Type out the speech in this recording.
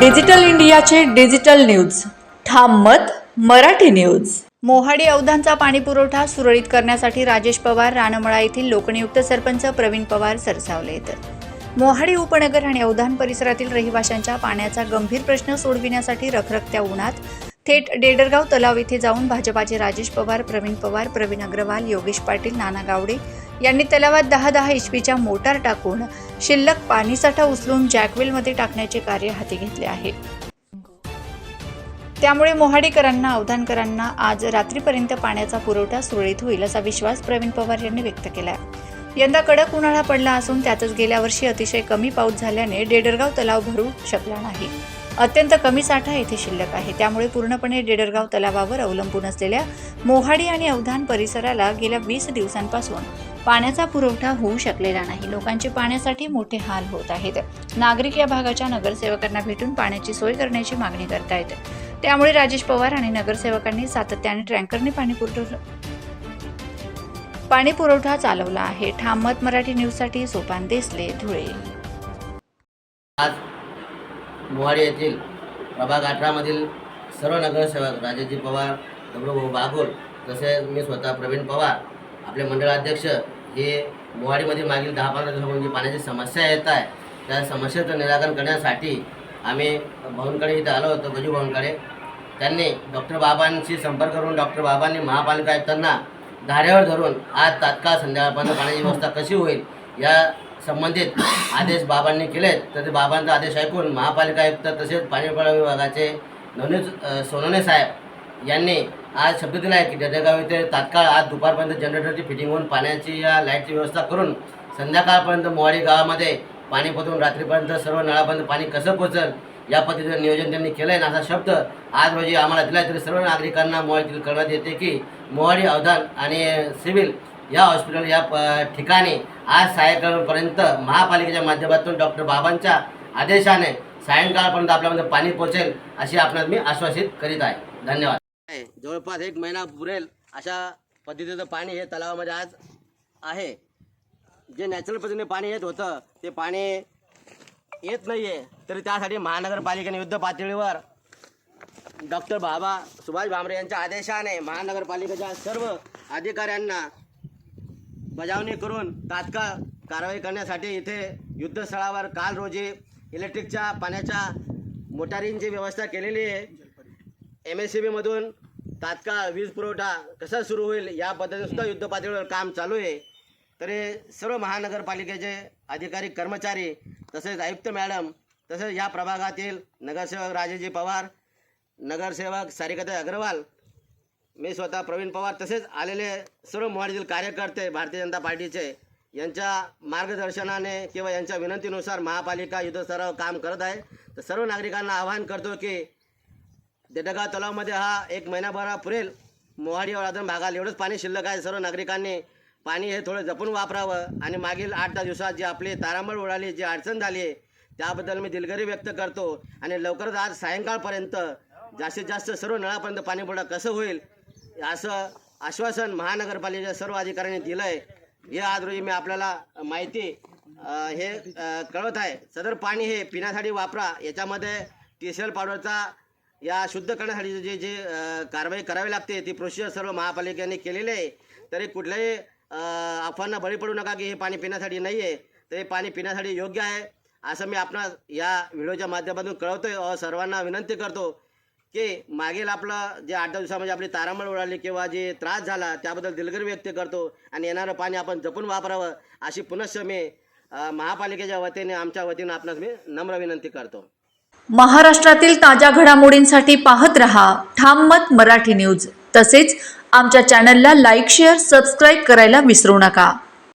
Digital इंडियाचे digital news. ठाम मत मराठी न्यूज. मोहाडी अवधानचा पाणीपुरवठा सुरळीत करण्यासाठी राजेश पवार रानमळा येथील लोकनियुक्त सरपंच प्रवीण पवार सरसावलेत मोहाडी उपनगर आणि अवधान परिसरातील रहिवाशांच्या पाण्याचा गंभीर प्रश्न सोडविण्यासाठी रखरखत्या उन्हात थेट डेडरगाव तलाव येथे जाऊन भाजपाचे राजेश पवार प्रवीण पवार प्रवीण अग्रवाल योगेश पाटील नाना गावडे यांनी तलावात दहा दहा एचपीच्या मोटार टाकून शिल्लक पाणीसाठा उचलून जॅकवेलमध्ये टाकण्याचे कार्य हाती घेतले आहे. त्यामुळे मोहाडीकरांना अवधानकरांना आज रात्रीपर्यंत पाण्याचा पुरवठा सुरळीत होईल असा विश्वास प्रवीण पवार यांनी व्यक्त केला यंदा कडक उन्हाळा पडला असून त्यातच गेल्या वर्षी अतिशय कमी पाऊस झाल्याने डेडरगाव तलाव भरू शकला नाही. अत्यंत कमी साठा येथे शिल्लक आहे. त्यामुळे पूर्णपणे डेडरगाव तलावावर अवलंबून असलेल्या मोहाडी आणि अवधान परिसराला गेल्या वीस दिवसांपासून पाण्याचा पुरवठा होऊ शकलेला नाही. लोकांचे पाण्यासाठी मोठे हाल होत आहेत. नागरिक या भागाच्या नगरसेवकांना भेटून पाण्याची सोय करण्याची मागणी करतायत. त्यामुळे राजेश पवार आणि नगरसेवकांनी सातत्याने टँकरने पाणी पुरवठा पाणी पुरवठा चालवला आहे. ठामत मराठी न्यूजसाठी सोपान देसले धुळे. आज मोहाडी येथील प्रभाग अठरामधील सर्व नगरसेवक राजाजी पवार दगडूभाऊ बागुल तसेच मी स्वतः प्रवीण पवार आपले मंडळाध्यक्ष हे मोहाडीमध्ये मागील दहा पंधरा दिवसापासून जी पाण्याची समस्या येत आहे त्या समस्येचं निराकरण करण्यासाठी आम्ही भाऊंकडे इथं आलो होतो गजू भाऊंकडे त्यांनी डॉक्टर बाबांशी संपर्क करून डॉक्टर बाबांनी महापालिका आयुक्तांना धाऱ्यावर धरून आज तात्काळ संध्याकाळपर्यंत पाण्याची व्यवस्था कशी होईल या संबंधित आदेश बाबांनी केलेत. तर ते बाबांचा आदेश ऐकून महापालिका आयुक्त तसेच पाणीपुरवठा विभागाचे नवनीत सोनवणे साहेब यांनी आज शब्द दिला आहे की जडेगाव येथे तात्काळ आज दुपारपर्यंत जनरेटरची फिटिंग होऊन पाण्याची या लाईटची व्यवस्था करून संध्याकाळपर्यंत मोवाडी गावामध्ये पाणी पोचवून रात्रीपर्यंत सर्व नळापर्यंत पाणी कसं पोचल या पद्धतीचं नियोजन त्यांनी केलं आहे असा शब्द आज रोजी आम्हाला दिला तरी सर्व नागरिकांना मोहाडीतील करण्यात येते की मोहाडी अवधान आणि सिव्हिल या हॉस्पिटल या प- ठिकाणी आज सायंकाळपर्यंत महापालिकेच्या माध्यमातून डॉक्टर बाबांच्या आदेशाने सायंकाळपर्यंत आपल्यामध्ये पाणी पोचेल अशी आपणास मी आश्वासित करीत आहे. धन्यवाद. जवळपास एक महिना पुरेल अशा पद्धतीचं पाणी हे तलावामध्ये आज आहे. जे नॅचरल पद्धतीने पाणी येत होतं ते पाणी येत नाही आहे तरी त्यासाठी महानगरपालिकेने युद्ध पातळीवर डॉक्टर बाबा सुभाष भामरे यांच्या आदेशाने महानगरपालिकेच्या सर्व अधिकाऱ्यांना बजावणी करून तात्काळ कारवाई करण्यासाठी इथे युद्धस्थळावर काल रोजी इलेक्ट्रिकच्या पाण्याच्या मोटारींची व्यवस्था केलेली आहे. एम एस सी बीमधून तात्काळ वीज पुरवठा कसा सुरू होईल या युद्ध पातळीवर काम चालू आहे. तरी सर्व महानगरपालिकेचे अधिकारी कर्मचारी तसेच आयुक्त मॅडम तसेच या प्रभागातील नगरसेवक राजेजी पवार नगरसेवक सारिकाताई अग्रवाल मी स्वतः प्रवीण पवार तसेच आलेले सर्व मोहाडीतील कार्यकर्ते भारतीय जनता पार्टीचे यांच्या मार्गदर्शनाने किंवा यांच्या विनंतीनुसार महापालिका युद्धस्तरावर काम करत आहे. तर सर्व नागरिकांना आवाहन करतो की देडगाव तलावमध्ये हा एक महिनाभरा पुरेल मोहाडी वादन भागाला एवढंच पाणी शिल्लक आहे. सर्व नागरिकांनी पाणी हे थोडं जपून वापरावं आणि मागील आठ दहा दिवसात जी आपली तारांबळ उडाली जी अडचण झाली आहे त्याबद्दल मी दिलगिरी व्यक्त करतो. आणि लवकरच आज सायंकाळपर्यंत जास्तीत जास्त सर्व नळापर्यंत पाणी पुरवठा कसं होईल असं आश्वासन महानगरपालिकेच्या सर्व अधिकाऱ्यांनी दिलं आहे हे आज रोजी मी आपल्याला माहिती हे कळवत आहे. सदर पाणी हे पिण्यासाठी वापरा. याच्यामध्ये टी सी एल पावडरचा या शुद्ध करण्यासाठी जे जे कारवाई करावी लागते ती प्रोसिजर सर्व महापालिकेने केलेली आहे. तरी कुठल्याही अफवांना बळी पडू नका की हे पाणी पिण्यासाठी नाही आहे तर हे पाणी पिण्यासाठी योग्य आहे. असं मी आपणास या व्हिडिओच्या माध्यमातून कळवतो आहे सर्वांना विनंती करतो. की मागील आपलं जे आठ दहा दिवसामध्ये आपली तारांबळ उडाली किंवा जे त्रास झाला त्याबद्दल दिलगिरी व्यक्त करतो आणि येणारं पाणी आपण जपून वापरावं अशी पुनश्च मी महापालिकेच्या वतीने आमच्या वतीनं आपणास मी नम्र विनंती करतो. महाराष्ट्रातील ताज्या घडामोडींसाठी पाहत रहा ठाम मत मराठी न्यूज. तसेच आमच्या चॅनलला लाईक शेअर सबस्क्राईब करायला विसरू नका.